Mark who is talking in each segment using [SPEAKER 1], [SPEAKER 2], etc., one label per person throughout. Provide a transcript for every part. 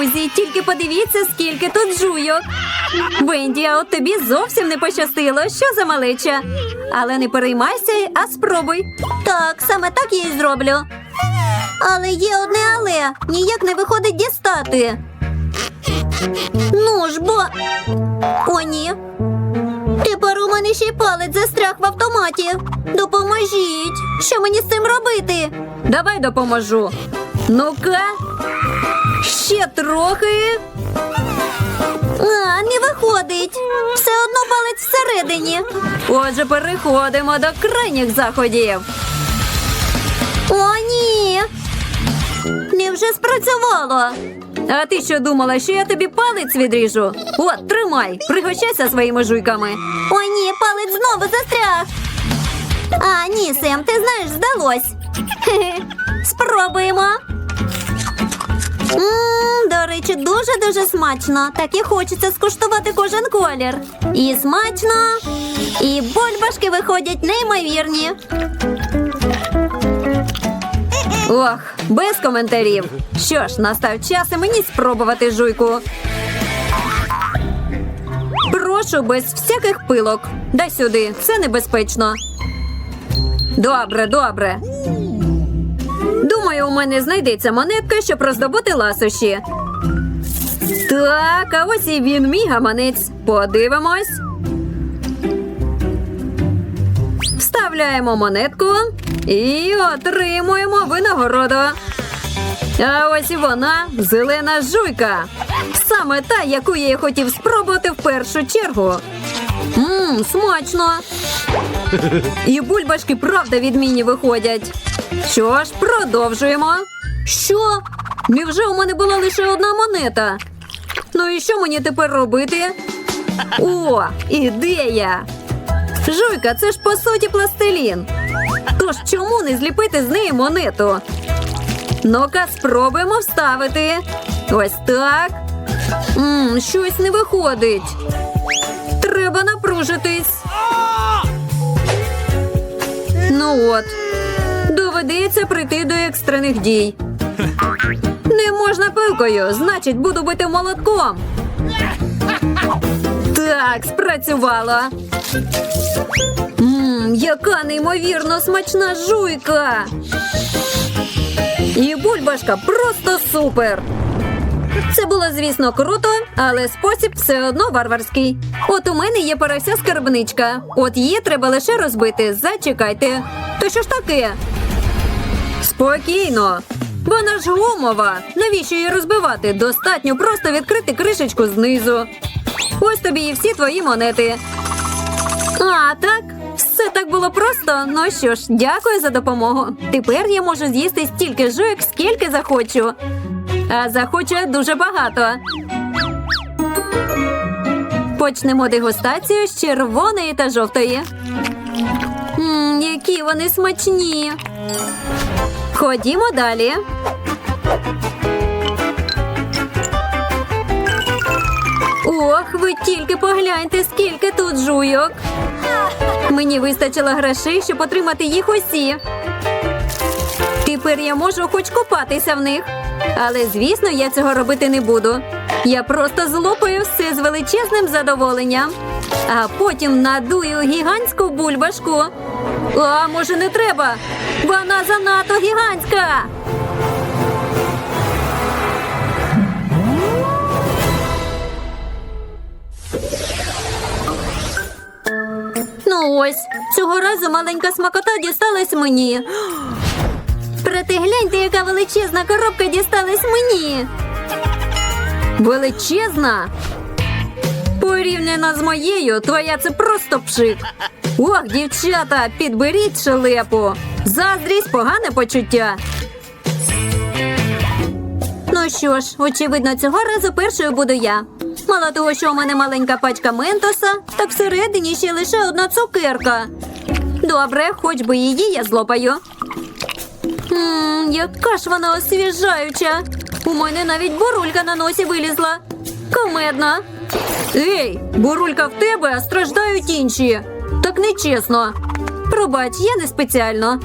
[SPEAKER 1] Друзі, тільки подивіться, скільки тут жуйок. Венді, а от тобі зовсім не пощастило. Що за малеча? Але не переймайся, а спробуй. Так, саме так я і зроблю. Але є одне але ніяк не виходить дістати. Ну ж бо. О, ні. Тепер у мене ще й палець застряг в автоматі. Допоможіть. Що мені з цим робити? Давай допоможу. Ну-ка. Ще трохи. А, не виходить. Все одно палець всередині. Отже, переходимо до крайніх заходів. О, ні. Невже спрацювало? А ти що думала, що я тобі палець відріжу? От, тримай, пригощайся своїми жуйками. О, ні, палець знову застряг. А, ні, Сем, ти знаєш, здалось. Хе-хе. Спробуємо. До речі, дуже-дуже смачно. Так і хочеться скуштувати кожен колір. І смачно, і бульбашки виходять неймовірні. Ох, без коментарів. Що ж, настав час і мені спробувати жуйку. Прошу без всяких пилок. Дай сюди, це небезпечно. Добре, добре. Думаю, у мене знайдеться монетка, щоб роздобути ласощі. Так, а ось і він, мій гаманець. Подивимось. Вставляємо монетку і отримуємо винагороду. А ось і вона зелена жуйка. Саме та, яку я й хотів спробувати в першу чергу. Мм, смачно. І бульбашки правда відмінні виходять. Що ж, продовжуємо. Що? Невже у мене була лише одна монета? Ну і що мені тепер робити? О, ідея! Жуйка, це ж по суті пластилін. Тож чому не зліпити з неї монету? Ну-ка, спробуємо вставити. Ось так. Мм, щось не виходить. Треба напружитись. Ну от. Доведеться прийти до екстрених дій. Не можна пилкою, значить, буду бити молотком. Так, спрацювало. Мм, яка неймовірно смачна жуйка. І бульбашка просто супер. Це було, звісно, круто, але спосіб все одно варварський. От у мене є порося скарбничка. От її треба лише розбити. Зачекайте. То що ж таке? Спокійно. Вона ж гумова. Навіщо її розбивати? Достатньо просто відкрити кришечку знизу. Ось тобі і всі твої монети. А, так? Все так було просто. Ну що ж, дякую за допомогу. Тепер я можу з'їсти стільки жуйок, скільки захочу. А захочу дуже багато. Почнемо дегустацію з червоної та жовтої. Мм, які вони смачні. Ходімо далі. Ох, ви тільки погляньте, скільки тут жуйок. Мені вистачило грошей, щоб отримати їх усі. Тепер я можу хоч купатися в них. Але, звісно, я цього робити не буду. Я просто злопаю все з величезним задоволенням, а потім надую гігантську бульбашку. А може не треба? Вона занадто гігантська. Ну ось, цього разу маленька смакота дісталась мені. Проте гляньте, яка величезна коробка дісталась мені. Величезна? Порівняно з моєю, твоя це просто пшик. Ох, дівчата, підберіть шелепу. Заздрість погане почуття. Ну що ж, очевидно, цього разу першою буду я. Мало того, що у мене маленька пачка ментоса, так всередині ще лише одна цукерка. Добре, хоч би її я злопаю. Ммм, яка ж вона освіжаюча. У мене навіть бурулька на носі вилізла. Комедно. Ей, бурулька в тебе, а страждають інші. Так нечесно. Пробач, я не спеціально.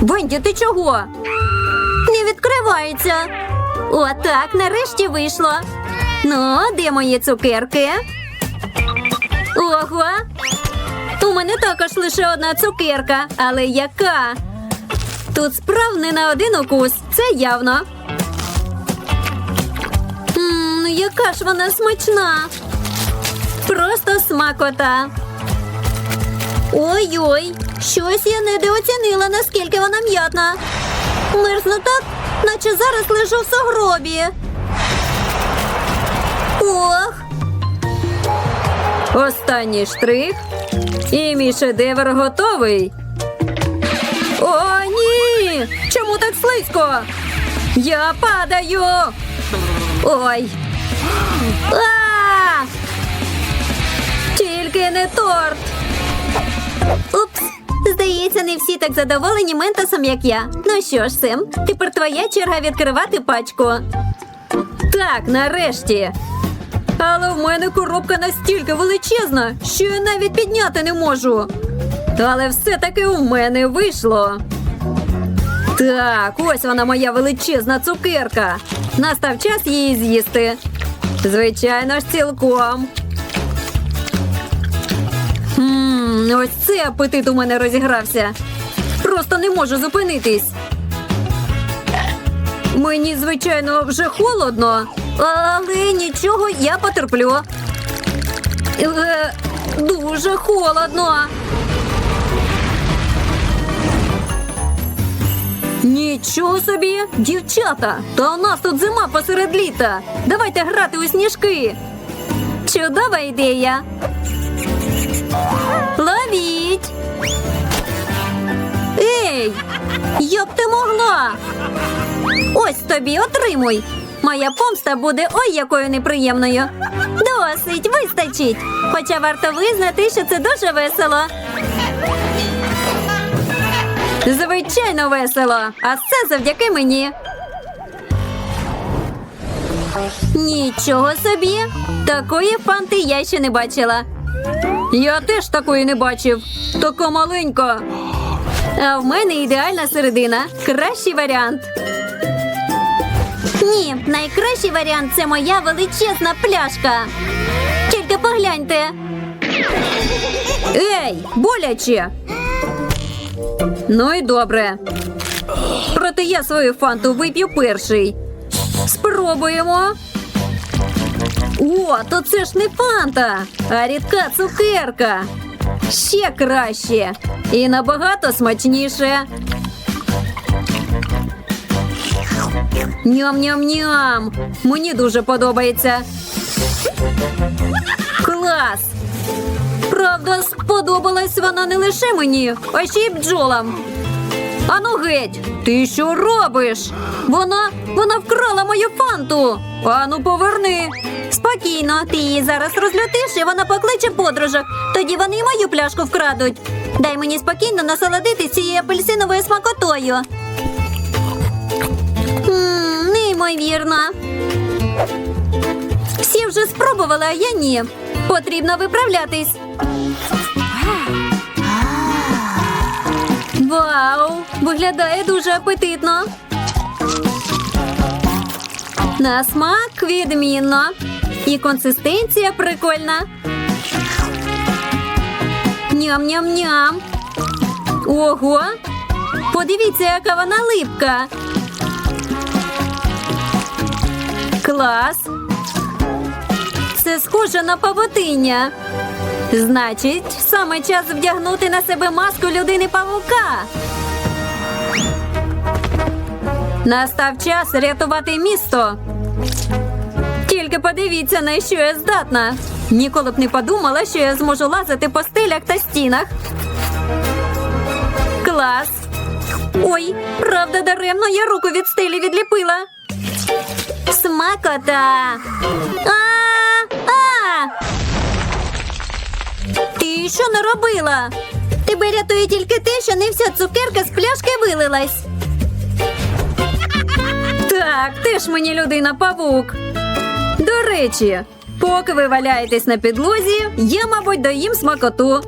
[SPEAKER 1] Венді, ти чого? Не відкривається. Отак, нарешті вийшло. Ну, де мої цукерки? Ого! У мене також лише одна цукерка, але яка? Тут справ не на один укус, це явно. Ммм, яка ж вона смачна. Просто смакота. Ой-ой, щось я недооцінила, наскільки вона м'ятна. Мерзну так, наче зараз лежу в сугробі. Ох. Останній штрих. І мій шедевр готовий. О, ні! Чому так слизько? Я падаю. Ой. А! Тільки не торт. Упс. Здається, не всі так задоволені ментосом, як я. Ну що ж, Сем, тепер твоя черга відкривати пачку. Так, нарешті. Але в мене коробка настільки величезна, що я навіть підняти не можу. Але все-таки у мене вийшло. Так, ось вона моя величезна цукерка. Настав час її з'їсти. Звичайно ж, цілком. Ось це апетит у мене розігрався. Просто не можу зупинитись. Мені, звичайно, вже холодно, але нічого я потерплю. Е, дуже холодно. Нічого собі, дівчата, та у нас тут зима посеред літа. Давайте грати у сніжки. Чудова ідея. Ловіть. Ей, як ти могла? Ось тобі отримуй. Моя помста буде ой якою неприємною. Досить, вистачить. Хоча варто визнати, що це дуже весело. Звичайно, весело. А це завдяки мені. Нічого собі. Такої фанти я ще не бачила. Я теж такої не бачив. Така маленька. А в мене ідеальна середина. Кращий варіант. Ні, найкращий варіант це моя величезна пляшка. Тільки погляньте. Ей, боляче. Ну і добре. Проте я свою фанту вип'ю перший. Спробуємо. О, то це ж не фанта, а рідка цукерка. Ще краще і набагато смачніше. Ням-ням-ням. Мені дуже подобається. Клас! Правда, сподобалась вона не лише мені, а ще й бджолам. Ану геть, ти що робиш? Вона вона вкрала мою фанту. Ану, поверни. Спокійно, ти її зараз розлютиш, і вона покличе подружок. Тоді вони й мою пляшку вкрадуть. Дай мені спокійно насолодитись цією апельсиновою смакотою. Неймовірно. Всі вже спробували, а я ні. Потрібно виправлятись. Вау! Виглядає дуже апетитно. На смак відмінно. І консистенція прикольна. Ням-ням-ням. Ого! Подивіться, яка вона липка. Клас. Це схоже на павутиння. Значить, саме час вдягнути на себе маску людини павука. Настав час рятувати місто. Тільки подивіться, на що я здатна. Ніколи б не подумала, що я зможу лазити по стилях та стінах. Клас. Ой, правда, даремно я руку від стилі відліпила. Смакота. А! Що наробила? Тебе рятує тільки те, що не вся цукерка з пляшки вилилась. Так, ти ж мені людина павук. До речі, поки ви валяєтесь на підлозі, я, мабуть, доїм смакоту.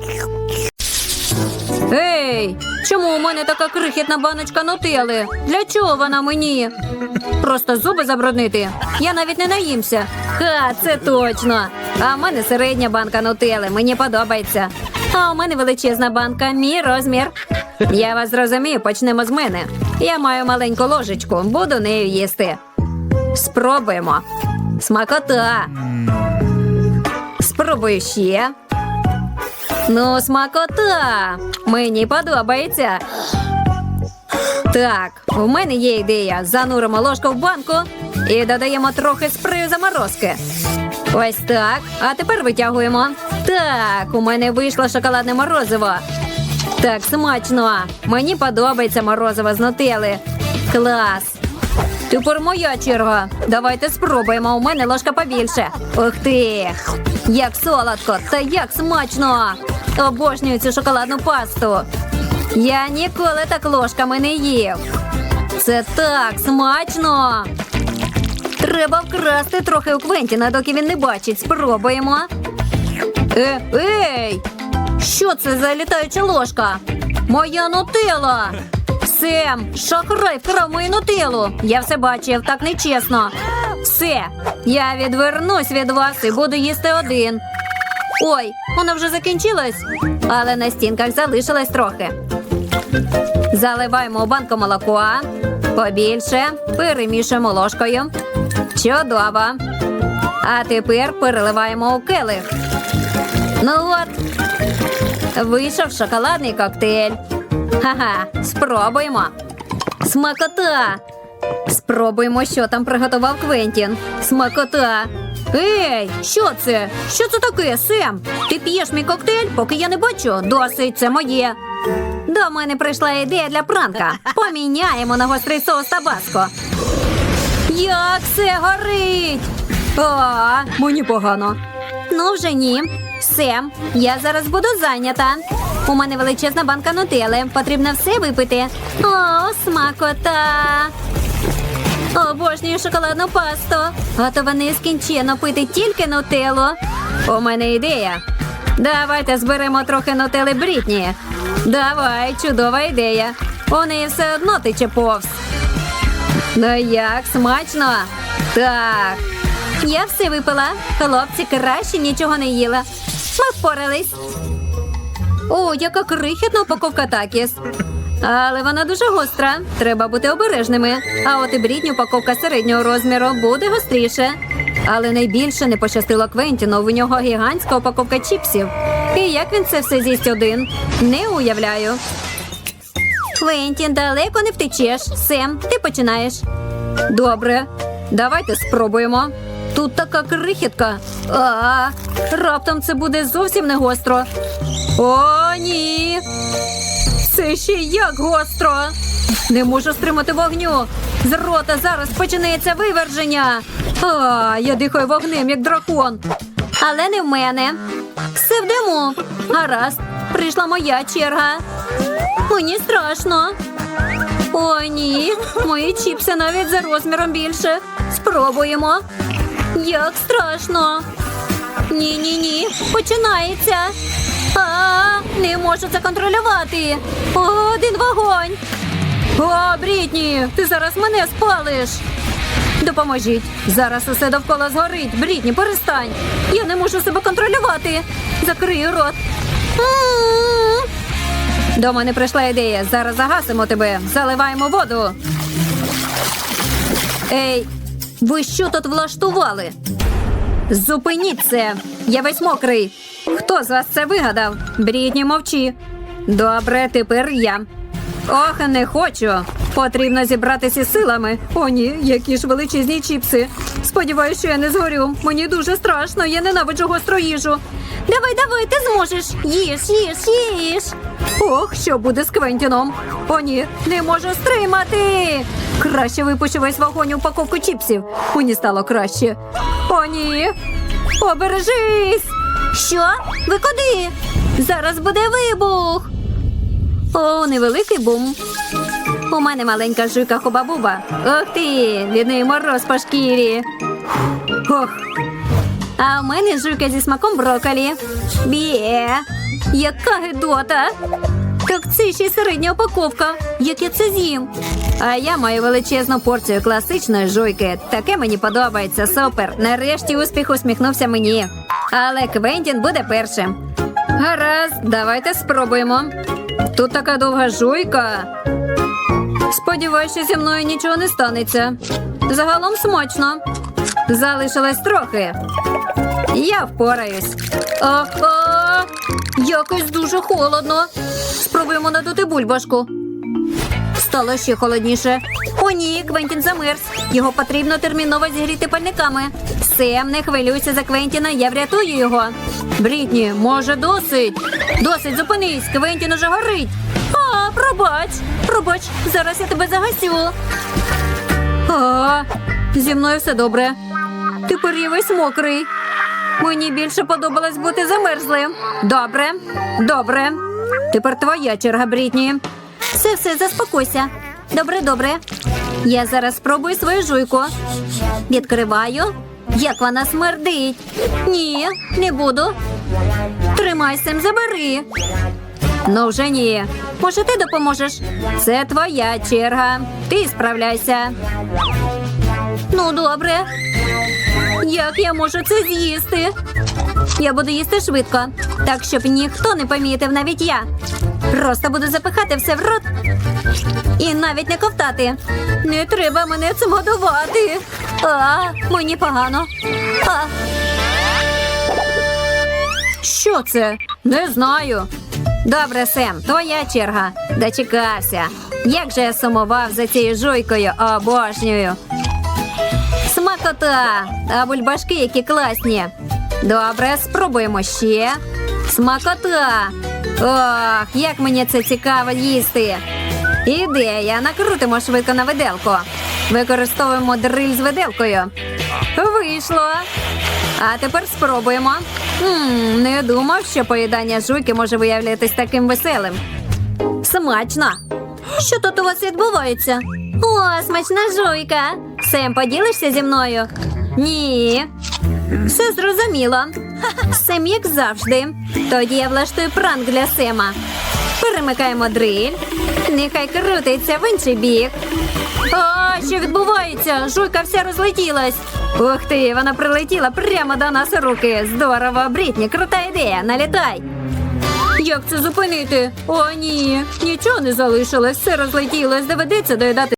[SPEAKER 1] Ей, Чому у мене така крихітна баночка нутели? Для чого вона мені? Просто зуби забруднити. Я навіть не наїмся. Ха, це точно. А в мене середня банка нутели. Мені подобається. А у мене величезна банка, мій розмір. Я вас зрозумію, почнемо з мене. Я маю маленьку ложечку, буду нею їсти. Спробуємо. Смакота. Спробую ще. Ну, смакота. Мені подобається. Так, у мене є ідея. Зануримо ложку в банку і додаємо трохи спрею заморозки. Ось так. А тепер витягуємо. Так, у мене вийшло шоколадне морозиво. Так, смачно. Мені подобається морозиво з нутели. Клас. Тепер моя черга. Давайте спробуємо. У мене ложка побільше. Ух ти! Як солодко та як смачно! Обожнюю цю шоколадну пасту. Я ніколи так ложками не їв. Це так смачно. Треба вкрасти трохи у Квентіна, доки він не бачить. Спробуємо. Е, ей! Що це за літаюча ложка? Моя нутела! Сем, шахрай вкрав мою нутелу. Я все бачив, так нечесно. Все, я відвернусь від вас і буду їсти один. Ой, вона вже закінчилась, але на стінках залишилось трохи. Заливаємо у банку молоко. Побільше перемішуємо ложкою. Чудово. А тепер переливаємо у келих. Ну от, вийшов шоколадний коктейль. Ха-ха, спробуємо. Смакота. Спробуємо, що там приготував Квентін. Смакота. Ей, що це? Що це таке, Сем? Ти п'єш мій коктейль, поки я не бачу. Досить, це моє. До мене прийшла ідея для пранка. Поміняємо на гострий соус табаско. Як все горить! А, мені погано. Ну, вже ні. Сем, я зараз буду зайнята. У мене величезна банка нутели. Потрібно все випити. О, смакота. Обожнюю шоколадну пасту. Готова нескінченно пити тільки нутелу. У мене ідея. Давайте зберемо трохи нутели Брітні. Давай, чудова ідея. У неї все одно тече повз. Ну як смачно? Так. Я все випила. Хлопці краще нічого не їла. Ми впорались. О, яка крихітна упаковка такіс. Але вона дуже гостра. Треба бути обережними. А от і брітні упаковка середнього розміру буде гостріше. Але найбільше не пощастило Квентіну. В нього гігантська упаковка чіпсів. І як він це все з'їсть один? Не уявляю. Квентін, далеко не втечеш. Сем, ти починаєш. Добре, давайте спробуємо. Тут така крихітка. А, раптом це буде зовсім не гостро. О, ні. Це ще як гостро. Не можу стримати вогню. З рота зараз починається виверження. А, я дихаю вогнем, як дракон. Але не в мене. Все в диму. Гаразд, прийшла моя черга. Мені страшно. О, ні, мої чіпси навіть за розміром більше. Спробуємо. Як страшно. Ні, ні, ні. Починається. А, не можу це контролювати. Один вогонь. О, Брітні, ти зараз мене спалиш. Допоможіть. Зараз усе довкола згорить. Брітні, перестань. Я не можу себе контролювати. Закрию рот. М-м-м. До мене прийшла ідея. Зараз загасимо тебе. Заливаємо воду. Ей, ви що тут влаштували? Зупиніть це. Я весь мокрий. Хто з вас це вигадав? Брітні, мовчи. Добре, тепер я. Ох, не хочу. Потрібно зібратися силами. О, ні, які ж величезні чіпси. Сподіваюсь, що я не згорю. Мені дуже страшно, я ненавиджу гостру їжу. Давай, давай, ти зможеш. Їж, їж, їж. Ох, що буде з Квентіном? О, ні, не можу стримати. Краще випущу весь вагонь упаковку чіпсів. Мені стало краще. О, ні. Обережись. Що? Ви куди? Зараз буде вибух. О, невеликий бум. У мене маленька жуйка хуба-буба. Ох ти, від неї мороз по шкірі. Ох. А у мене жуйка зі смаком броколі. Бє. Яка гидота. Так це ще й середня упаковка. Як я це з'їм? А я маю величезну порцію класичної жуйки. Таке мені подобається. Супер. Нарешті успіх усміхнувся мені. Але Квентін буде першим. Гаразд, давайте спробуємо. Тут така довга жуйка. Сподіваюся, зі мною нічого не станеться. Загалом смачно. Залишилось трохи. Я впораюсь. Ага, якось дуже холодно. Спробуємо надути бульбашку. Стало ще холодніше. О, ні, Квентін замерз. Його потрібно терміново зігріти пальниками. Сем, не хвилюйся за Квентіна, я врятую його. Брітні, може, досить? Досить, зупинись, Квентін уже горить. Пробач, пробач, зараз я тебе загасю. А, зі мною все добре. Тепер я весь мокрий. Мені більше подобалось бути замерзлим. Добре, добре. Тепер твоя черга, Брітні. Все, все, заспокойся. Добре, добре. Я зараз спробую свою жуйку. Відкриваю. Як вона смердить. Ні, не буду. Тримай Сем, забери. Ну вже ні. Може, ти допоможеш? Це твоя черга. Ти справляйся. Ну, добре. Як я можу це з'їсти? Я буду їсти швидко, так щоб ніхто не помітив, навіть я. Просто буду запихати все в рот і навіть не ковтати. Не треба мене цим годувати. А, мені погано. А. Що це? Не знаю. Добре, Сем, твоя черга. Дочекався. Як же я сумував за цією жуйкою, обожнюю. Смакота! А бульбашки які класні. Добре, спробуємо ще. Смакота! Ох, як мені це цікаво їсти. Ідея, накрутимо швидко на виделку. Використовуємо дриль з виделкою. Вийшло. А тепер спробуємо. М не думав, що поїдання жуйки може виявлятись таким веселим. Смачно. Що тут у вас відбувається? О, смачна жуйка. Сем, поділишся зі мною? Ні. Все зрозуміло. Сем, як завжди. Тоді я влаштую пранк для Сема. Перемикаємо дриль. Нехай крутиться в інший бік. А, що відбувається? Жуйка вся розлетілась. Ух ти, вона прилетіла прямо до нас руки. Здорово, Брітні, крута ідея. Налітай. Як це зупинити? О, ні, нічого не залишилось, все розлетілось, доведеться доїдати.